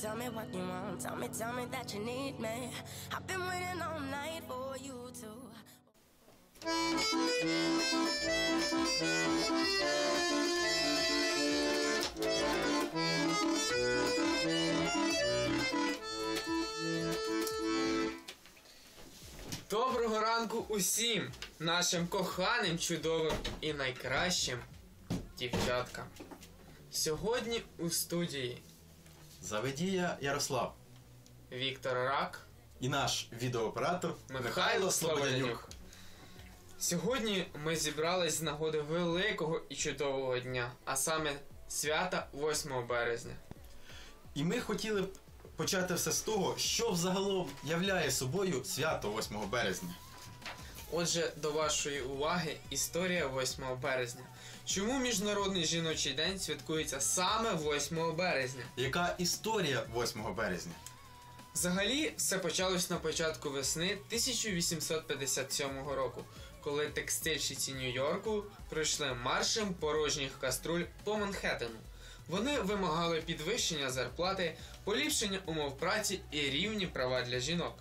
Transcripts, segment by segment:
Tell me what you want. Tell me, tell me that you need me. I've been waiting all night for you to. Доброго ранку усім нашим коханим, чудовим і найкращим дівчаткам. Сьогодні у студії Заведія Ярослав Віктор Рак, і наш відеооператор Михайло Слободянюк. Сьогодні ми зібрались з нагоди великого і чудового дня, а саме свята 8 березня. І ми хотіли б почати все з того, що взагалом являє собою свято 8 березня. Отже, до вашої уваги історія 8 березня. Чому Міжнародний жіночий день святкується саме 8 березня? Яка історія 8 березня? Взагалі, все почалось на початку весни 1857 року, коли текстильщиці Нью-Йорку пройшли маршем порожніх каструль по Манхеттену. Вони вимагали підвищення зарплати, поліпшення умов праці і рівні права для жінок.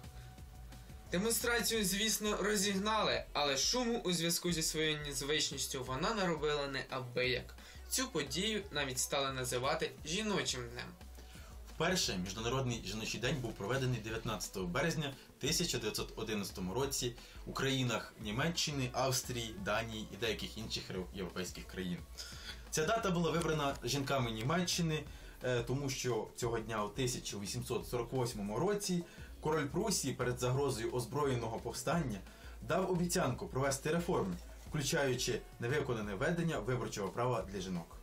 Демонстрацію, звісно, розігнали, але шуму у зв'язку зі своєю незвичністю вона наробила неабияк. Цю подію навіть стали називати жіночим днем. Вперше Міжнародний жіночий день був проведений 19 березня 1911 році у країнах Німеччини, Австрії, Данії і деяких інших європейських країн. Ця дата була вибрана жінками Німеччини, е, тому що цього дня у 1848 році король Прусії перед загрозою озброєного повстання дав обіцянку провести реформи, включаючи невиконане ведення виборчого права для жінок.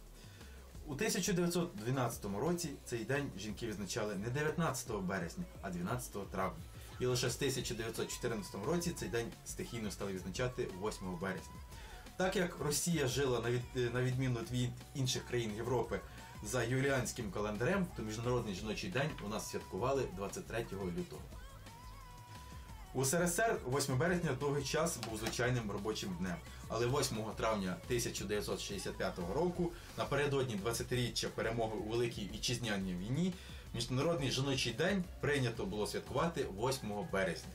У 1912 році цей день жінки відзначали не 19 березня, а 12 травня. І лише з 1914 році цей день стихійно стали відзначати 8 березня. Так як Росія жила на, відміну від інших країн Європи за юліанським календарем, то Міжнародний жіночий день у нас святкували 23 лютого. У СРСР 8 березня довгий час був звичайним робочим днем, але 8 травня 1965 року, напередодні 20-річчя перемоги у Великій Вітчизняній війні, Міжнародний жіночий день прийнято було святкувати 8 березня.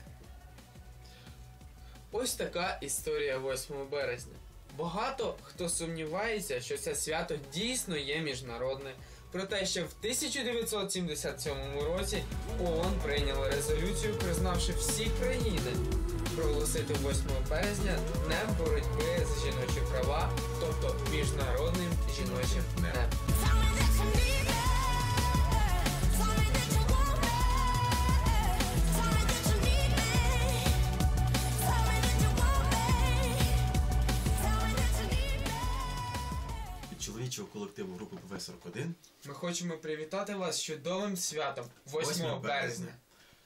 Ось така історія 8 березня. Багато хто сумнівається, що це свято дійсно є міжнародне. Проте ще в 1977 році ООН прийняла резолюцію, признавши всі країни проголосити 8 березня днем боротьби за жіночі права, тобто міжнародним жіночим днем. me. Від чоловічого колективу групи ПВ-41 Ми хочемо привітати вас з чудовим святом 8 березня.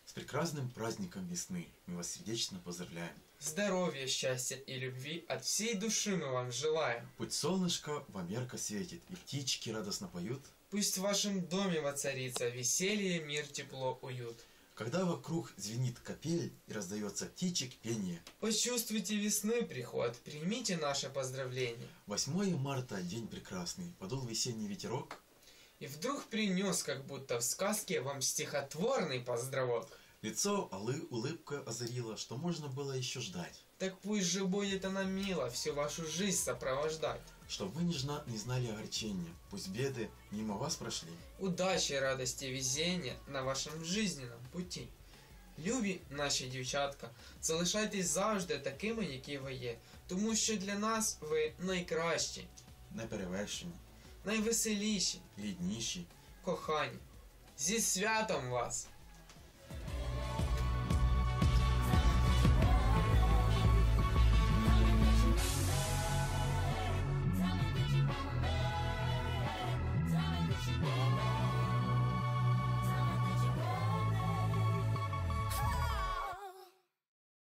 С прекрасным праздником весны мы вас сердечно поздравляем. Здоровья, счастья и любви от всей души мы вам желаем. Пусть солнышко вам ярко светит, и птички радостно поют, Пусть в вашем доме воцарится веселье, мир, тепло, уют. когда вокруг звенит капель и раздается птичек пение. Почувствуйте весны приход, примите наше поздравление. 8 марта день прекрасный, подул весенний ветерок, И вдруг принес, как будто в сказке, вам стихотворный поздравок. лицо Аллы улыбка озарила, что можно было еще ждать, Так пусть же будет она мила всю вашу жизнь сопровождать. чтобы вы не, жна- не знали огорчения, пусть беды мимо вас прошли. Удачи, радости, везения на вашем жизненном путі. Любі наші дівчатка, залишайтесь завжди такими, які ви є, тому що для нас ви найкращі, Неперевершені, найвеселіші, рідніші, кохані. Зі святом вас!